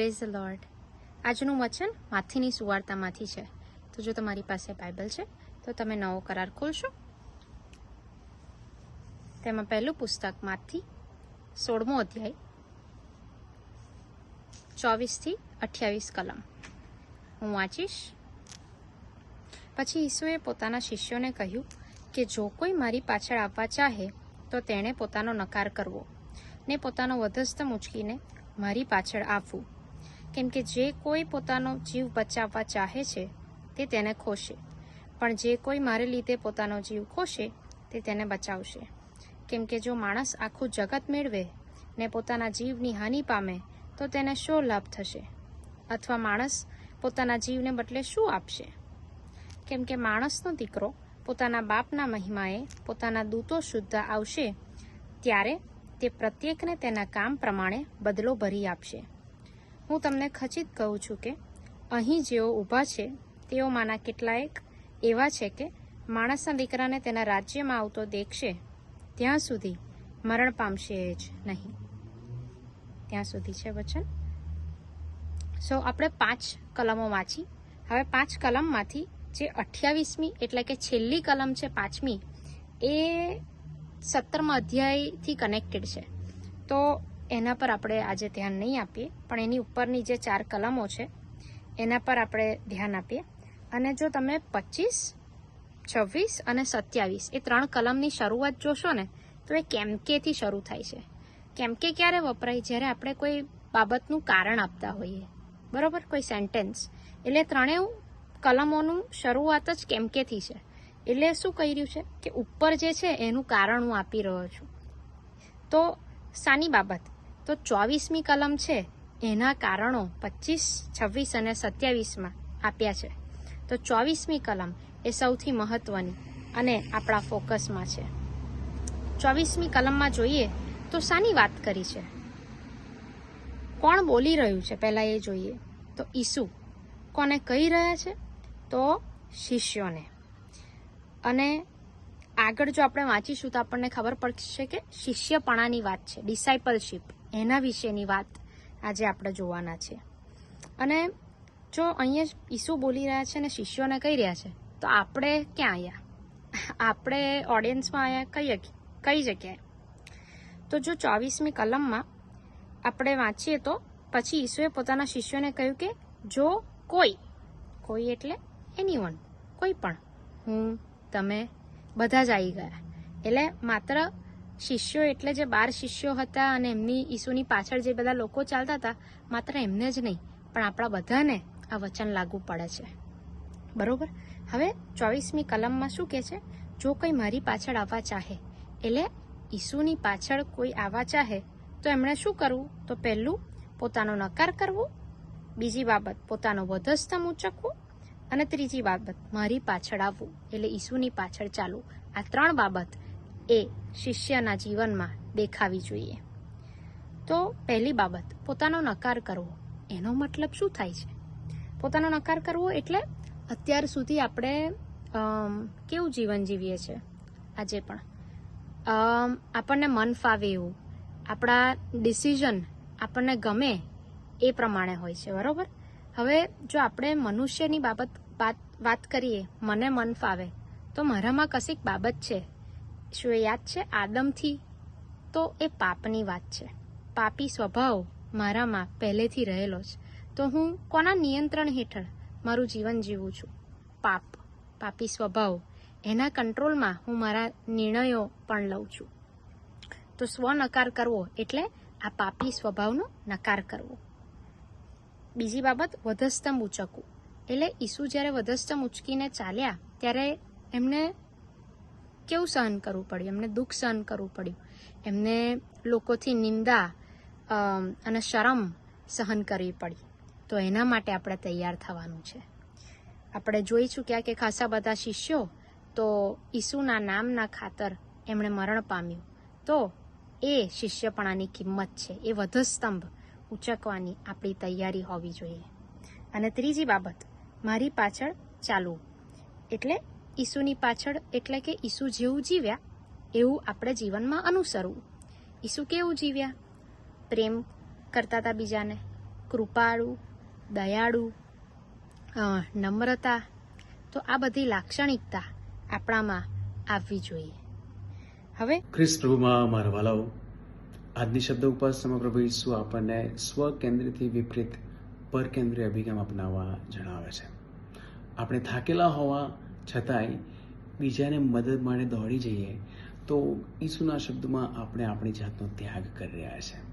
Praise the lord આજનું વચન માથીની સુવાર્તામાંથી છે. તો જો તમારી પાસે બાઇબલ છે, તો તમે નવો કરાર ખોલશો. તેમાં પહેલું પુસ્તક માથી સોળમો અધ્યાય, ચોવીસથી અઠ્યાવીસ કલમ. હું વાંચીશ. પછી ઈસુએ પોતાના શિષ્યોને કહ્યું કે જો કોઈ મારી પાછળ આવવા ચાહે, તો તેણે પોતાનો નકાર કરવો. ને પોતાનો વધસ્ત મૂંચકીને મારી પાછળ આવવું. કેમ કે જે કોઈ પોતાનો જીવ બચાવવા ચાહે છે, તે તેને ખોશે. પણ જે કોઈ મારે લીધે પોતાનો જીવ ખોશે, તે તેને બચાવશે. કેમ કે જો માણસ આખું જગત મેળવે, ને પોતાના જીવની હાનિ પામે, તો તેને શો લાભ થશે? અથવા માણસ પોતાના જીવને બદલે શું આપશે? કેમ કે માણસનો દીકરો પોતાના બાપના મહિમાએ પોતાના દૂતો શુદ્ધ આવશે, ત્યારે તે પ્રત્યેકને તેના કામ પ્રમાણે બદલો ભરી આપશે. હું તમને ખચિત કહું છું કે અહીં જેઓ ઊભા છે, તેઓમાંના કેટલાયક એવા છે કે માણસના દીકરાને તેના રાજ્યમાં આવતો દેખશે, ત્યાં સુધી મરણ પામશે જ નહીં. ત્યાં સુધી છે વચન? સો આપણે પાંચ કલમો વાંચી. હવે પાંચ કલમમાંથી જે અઠ્યાવીસમી એટલે કે છેલ્લી કલમ છે પાંચમી, એ સત્તરમા અધ્યાયથી કનેક્ટેડ છે. તો એના પર આપણે આજે ધ્યાન નહીં આપીએ, પણ એની ઉપરની જે ચાર કલમો છે, એના પર આપણે ધ્યાન આપીએ. અને જો તમે પચીસ, છવ્વીસ અને સત્યાવીસ, એ ત્રણ કલમની શરૂઆત જોશો ને, તો એ કેમકેથી શરૂ થાય છે. કેમકે ક્યારે વપરાય? જ્યારે આપણે કોઈ બાબતનું કારણ આપતા હોઈએ. બરાબર? કોઈ સેન્ટેન્સ એટલે ત્રણેય કલમોનું શરૂઆત જ કેમકેથી છે. એટલે શું કહી રહ્યું છે? કે ઉપર જે છે, એનું કારણ હું આપી રહ્યો છું. તો સાની બાબત. તો ચોવીસમી કલમ છે. એના કારણો પચીસ, છવ્વીસ અને સત્યાવીસમાં આપ્યા છે. તો ચોવીસમી કલમ એ સૌથી મહત્વની અને આપણા ફોકસમાં છે. ચોવીસમી કલમમાં જોઈએ તો શાની વાત કરી છે? કોણ બોલી રહ્યું છે? પહેલાં એ જોઈએ. તો ઈસુ. કોને કહી રહ્યા છે? તો શિષ્યોને. અને આગળ જો આપણે વાંચીશું તો આપણને ખબર પડશે કે શિષ્યપણાની વાત છે. ડિસાઇપલશીપ. એના વિશેની વાત આજે આપણે જોવાના છે. અને જો અહીંયા ઈસુ બોલી રહ્યા છે અને શિષ્યોને કહી રહ્યા છે, તો આપણે ક્યાં આવ્યા આપણે ઓડિયન્સમાં આવ્યા કઈ કઈ જગ્યાએ? તો જો ચોવીસમી કલમમાં આપણે વાંચીએ તો પછી ઈસુએ પોતાના શિષ્યોને કહ્યું કે, જો કોઈ કોઈ એટલે એનીવન કોઈ પણ, હું, તમે, બધા જ આવી ગયા. એટલે માત્ર શિષ્યો એટલે જે બાર શિષ્યો હતા અને એમની ઈસુની પાછળ જે બધા લોકો ચાલતા હતા, માત્ર એમને જ નહીં, પણ આપણા બધાને આ વચન લાગુ પડે છે. બરોબર? હવે ચોવીસમી કલમમાં શું કહે છે? જો કોઈ મારી પાછળ આવવા ચાહે, એટલે ઈસુની પાછળ કોઈ આવવા ચાહે, તો એમણે શું કરવું? તો પહેલું પોતાનો નકાર કરવો, બીજી બાબત પોતાનો વધસ્તમ ઉચકવું અને ત્રીજી બાબત મારી પાછળ આવવું, એટલે ઈસુની પાછળ ચાલવું. આ ત્રણ બાબત એ શિષ્યના જીવનમાં દેખાવી જોઈએ. તો પહેલી બાબત, પોતાનો નકાર કરવો. એનો મતલબ શું થાય છે? પોતાનો નકાર કરવો એટલે અત્યાર સુધી આપણે કેવું જીવન જીવીએ છીએ આજે પણ. આપણને મન ફાવે એવું. આપણા ડિસિઝન આપણને ગમે એ પ્રમાણે હોય છે, બરાબર? હવે જો આપણે મનુષ્યની બાબત વાત કરીએ, મને મન ફાવે, તો મારામાં કશીક બાબત છે. શું એ યાદ છે આદમથી. તો એ પાપની વાત છે. પાપી સ્વભાવ મારામાં પહેલેથી રહેલો છે. તો હું કોના નિયંત્રણ હેઠળ મારું જીવન જીવું છું? પાપ, પાપી સ્વભાવ, એના કંટ્રોલમાં હું મારા નિર્ણયો પણ લઉં છું. તો સ્વ નકાર કરવો એટલે આ પાપી સ્વભાવનો નકાર કરવો. બીજી બાબત, વધસ્તંભ ઉચકવું. એટલે ઈસુ જ્યારે વધસ્તંભ ઉચકીને ચાલ્યા, ત્યારે એમને કેવું સહન કરવું પડ્યું? એમને દુઃખ સહન કરવું પડ્યું. એમને લોકોથી નિંદા અને શરમ સહન કરવી પડી. તો એના માટે આપણે તૈયાર થવાનું છે. આપણે જોઈશું ક્યાં કે ખાસા બધા શિષ્યો તો ઈસુના નામના ખાતર એમણે મરણ પામ્યું. તો એ શિષ્યપણાની કિંમત છે. એ વધસ્તંભ ઉચકવાની આપણી તૈયારી હોવી જોઈએ. અને ત્રીજી બાબત, મારી પાછળ ચાલવું. એટલે ઈસુની પાછળ એટલે કે ઈસુ જેવું જીવ્યા, એવું આપણે જીવનમાં અનુસરવું. ઈસુ કેવું જીવ્યા? પ્રેમ કરતા હતા બીજાને, કૃપાળુ, દયાળુ નમ્રતા, તો આ બધી લાક્ષણિકતા આપણામાં આવવી જોઈએ. હવે ખ્રિસ્ત પ્રભુમાં મારા વાલાઓ, આજની શબ્દ ઉપાસનામાં પ્રભુ ઈસુ આપણને સ્વકેન્દ્રથી વિપરીત પરકેન્દ્રીય અભિગમ અપનાવવા જણાવે છે. આપણે થાકેલા હોવા છતાંય બીજાને મદદ માટે દોડી જઈએ, તો ઈસુના શબ્દમાં આપણે આપણી જાતનો ત્યાગ કરી રહ્યા છે.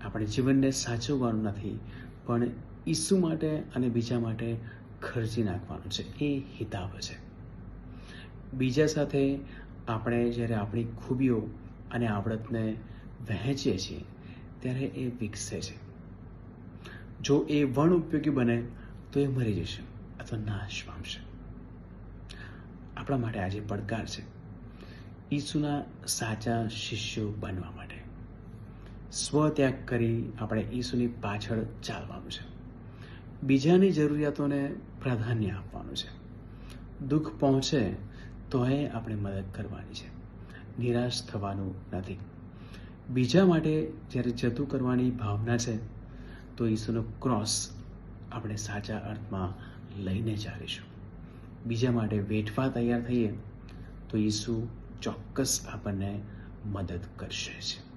આપણે જીવનને સાચવવાનું નથી, પણ ઈસુ માટે અને બીજા માટે ખર્ચી નાખવાનું છે. એ હિતાબ છે. બીજા સાથે આપણે જ્યારે આપણી ખૂબીઓ અને આવડતને વહેંચીએ છીએ, ત્યારે એ વિકસે છે. જો એ વણ ઉપયોગી બને, તો એ મરી જશે અથવા નાશ પામશે. આપણા માટે આજે પડકાર છે. ઈસુના સાચા શિષ્યો બનવા માટે. સ્વત્યાગ કરી આપણે ઈસુની પાછળ ચાલવાનું છે. બીજાની જરૂરિયાતોને પ્રાધાન્ય આપવાનું છે. દુઃખ પહોંચે તો એ આપણે મદદ કરવાની છે. નિરાશ થવાનું નથી. બીજા માટે જ્યારે જતું કરવાની ભાવના છે, તો ઈસુનો ક્રોસ આપણે સાચા અર્થમાં લઈને ચાલીશું બીજા માટે વેઠવા તૈયાર થઈએ તો ઈસુ ચોક્કસ આપણને મદદ કરશે છે.